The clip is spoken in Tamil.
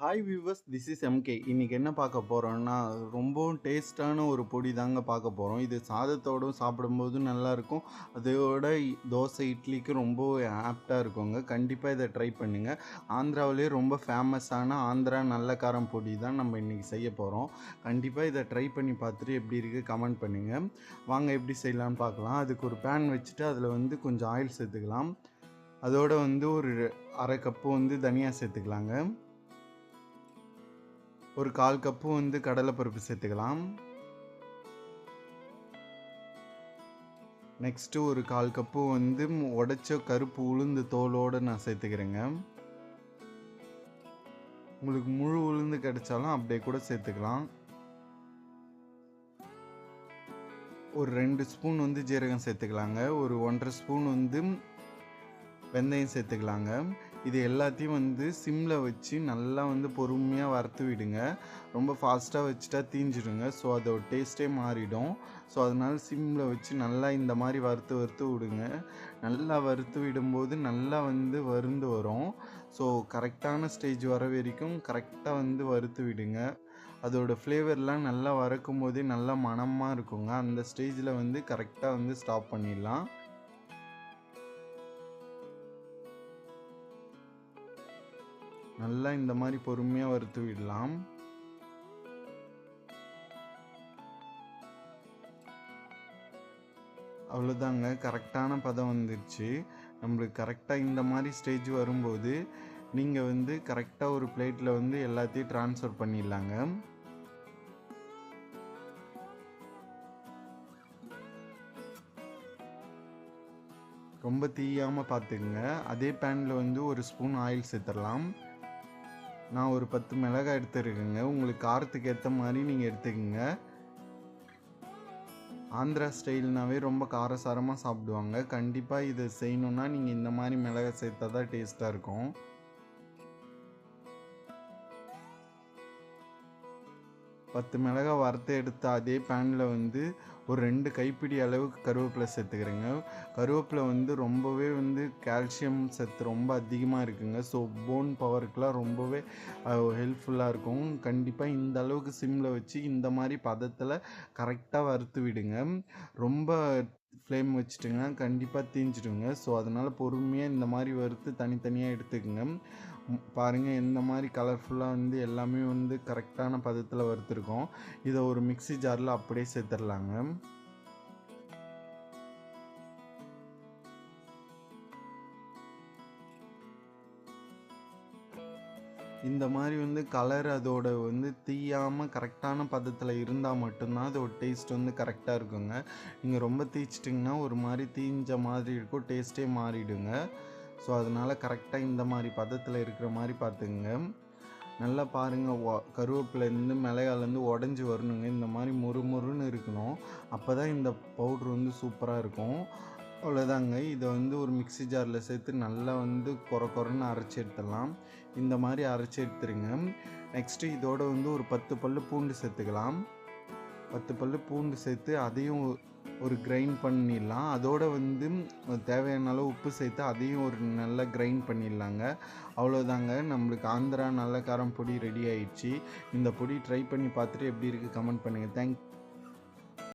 Hi viewers this is MK இன்றைக்கி என்ன பார்க்க போகிறோன்னா ரொம்பவும் டேஸ்ட்டான ஒரு பொடி தாங்க பார்க்க போகிறோம் இது சாதத்தோடும் சாப்பிடும்போதும் நல்லாயிருக்கும் அதோட தோசை இட்லிக்கு ரொம்ப ஆப்டாக இருக்குங்க. கண்டிப்பாக இதை ட்ரை பண்ணுங்கள் ஆந்திராவிலே ரொம்ப ஃபேமஸான ஆந்திரா நல்ல காரம் பொடி தான் நம்ம இன்றைக்கி செய்ய போகிறோம் கண்டிப்பாக இதை ட்ரை பண்ணி பார்த்துட்டு எப்படி இருக்குது கமெண்ட் பண்ணுங்கள் வாங்க எப்படி செய்யலாம்னு பார்க்கலாம். அதுக்கு ஒரு பேன் வச்சுட்டு அதில் வந்து கொஞ்சம் ஆயில் சேர்த்துக்கலாம். அதோட வந்து ஒரு அரை கப்பு வந்து தனியாக சேர்த்துக்கலாங்க. ஒரு கால் கப்பு வந்து கடலைப்பருப்பு சேர்த்துக்கலாம். நெக்ஸ்ட்டு ஒரு கால் கப்பு வந்து உடைச்ச கருப்பு உளுந்து தோலோடு நான் சேர்த்துக்கிறேங்க. உங்களுக்கு முழு உளுந்து கிடைச்சாலும் அப்படியே கூட சேர்த்துக்கலாம். ஒரு ரெண்டு ஸ்பூன் வந்து ஜீரகம் சேர்த்துக்கலாங்க. ஒரு ஒன்றரை ஸ்பூன் வந்து வெந்தயம் சேர்த்துக்கலாங்க. இது எல்லாத்தையும் வந்து சிம்மில் வச்சு நல்லா வந்து பொறுமையாக வறுத்து விடுங்க. ரொம்ப ஃபாஸ்ட்டாக வச்சுட்டா தீஞ்சிடுங்க ஸோ அதோட டேஸ்ட்டே மாறிடும். ஸோ அதனால் சிம்மில் வச்சு நல்லா இந்த மாதிரி வறுத்து வறுத்து விடுங்க. நல்லா வறுத்து விடும்போது நல்லா வந்து வருந்து வரும். ஸோ கரெக்டான ஸ்டேஜ் வர வரைக்கும் கரெக்டாக வந்து வறுத்து விடுங்க. அதோடய ஃப்ளேவர்லாம் நல்லா வறக்கும் போதே நல்லா மணமாக இருக்குங்க. அந்த ஸ்டேஜில் வந்து கரெக்டாக வந்து ஸ்டாப் பண்ணிடலாம். நல்லா இந்த மாதிரி பொறுமையாக வறுத்து விடலாம். அவ்வளோதாங்க கரெக்டான பதம் வந்துருச்சு. நம்மளுக்கு கரெக்டாக இந்த மாதிரி ஸ்டேஜ் வரும்போது நீங்கள் வந்து கரெக்டாக ஒரு பிளேட்டில் வந்து எல்லாத்தையும் ட்ரான்ஸ்ஃபர் பண்ணிடலாங்க. ரொம்ப தீயாமல் பார்த்துக்குங்க. அதே பேனில் வந்து ஒரு ஸ்பூன் ஆயில் சேர்த்துடலாம். நான் ஒரு பத்து மிளகாய் எடுத்துருக்கேங்க. உங்களுக்கு காரத்துக்கு ஏற்ற மாதிரி நீங்கள் எடுத்துக்கோங்க. ஆந்திரா ஸ்டைல்னாவே ரொம்ப காரசாரமாக சாப்பிடுவாங்க. கண்டிப்பாக இதை செய்யணுன்னா நீங்கள் இந்த மாதிரி மிளகாய் சேர்த்தா தான் டேஸ்ட்டாக இருக்கும். பத்து மிளகாய் வறுத்து எடுத்த அதே பேனில் வந்து ஒரு ரெண்டு கைப்பிடி அளவுக்கு கருவேப்பிலை சேர்த்துக்கிறேங்க. கருவேப்பிலை வந்து ரொம்பவே வந்து கால்சியம் சத்து ரொம்ப அதிகமாக இருக்குங்க. ஸோ போன் பவருக்குலாம் ரொம்பவே ஹெல்ப்ஃபுல்லாக இருக்கும். கண்டிப்பாக இந்த அளவுக்கு சிம்மில் வச்சு இந்த மாதிரி பதத்தில் கரெக்டாக வறுத்து விடுங்க. ரொம்ப ஃப்ளேம் வச்சுட்டுங்க கண்டிப்பாக தீஞ்சிடுங்க. ஸோ அதனால் பொறுமையாக இந்த மாதிரி வறுத்து தனித்தனியாக எடுத்துக்கோங்க. பாருங்கள் இந்த மாதிரி கலர்ஃபுல்லாக வந்து எல்லாமே வந்து கரெக்டான பதத்தில் வறுத்துருக்கோம். இதை ஒரு மிக்ஸி ஜாரில் அப்படியே சேர்த்துடலாங்க இந்த மாதிரி வந்து கலர் அதோட வந்து தீயாமல் கரெக்டான பதத்தில் இருந்தால் மட்டும்தான் அதோட டேஸ்ட் வந்து கரெக்டாக இருக்குங்க. நீங்கள் ரொம்ப தீச்சிட்டிங்கன்னா ஒரு மாதிரி தீஞ்ச மாதிரி இருக்கும் டேஸ்ட்டே மாறிடுங்க. ஸோ அதனால் கரெக்டாக இந்த மாதிரி பதத்தில் இருக்கிற மாதிரி பார்த்துக்குங்க. நல்லா பாருங்கள் ஒ கருவேப்பிலேருந்து மிளகாலேருந்து உடஞ்சி வரணுங்க. இந்த மாதிரி மொறு மொறுன்னு இருக்கணும். அப்போ தான் இந்த பவுட்ரு வந்து சூப்பராக இருக்கும். அவ்வளோதாங்க இதை வந்து ஒரு மிக்ஸி ஜாரில் சேர்த்து நல்லா வந்து கொர கொரன்னு அரைச்சி எடுத்துடலாம். இந்த மாதிரி அரைச்சி எடுத்துருங்க. நெக்ஸ்ட்டு இதோட வந்து ஒரு பத்து பல்லு பூண்டு சேர்த்துக்கலாம். பத்து பல்லு பூண்டு சேர்த்து அதையும் ஒரு கிரைண்ட் பண்ணிடலாம். அதோட வந்து தேவையான அளவு உப்பு சேர்த்து அதையும் ஒரு நல்லா கிரைண்ட் பண்ணிடலாங்க. அவ்வளோதாங்க நம்மளுக்கு ஆந்திரா நல்ல காரம் பொடி ரெடி ஆயிடுச்சு. இந்த பொடி ட்ரை பண்ணி பார்த்துட்டு எப்படி இருக்குது கமெண்ட் பண்ணுங்கள் தேங்க்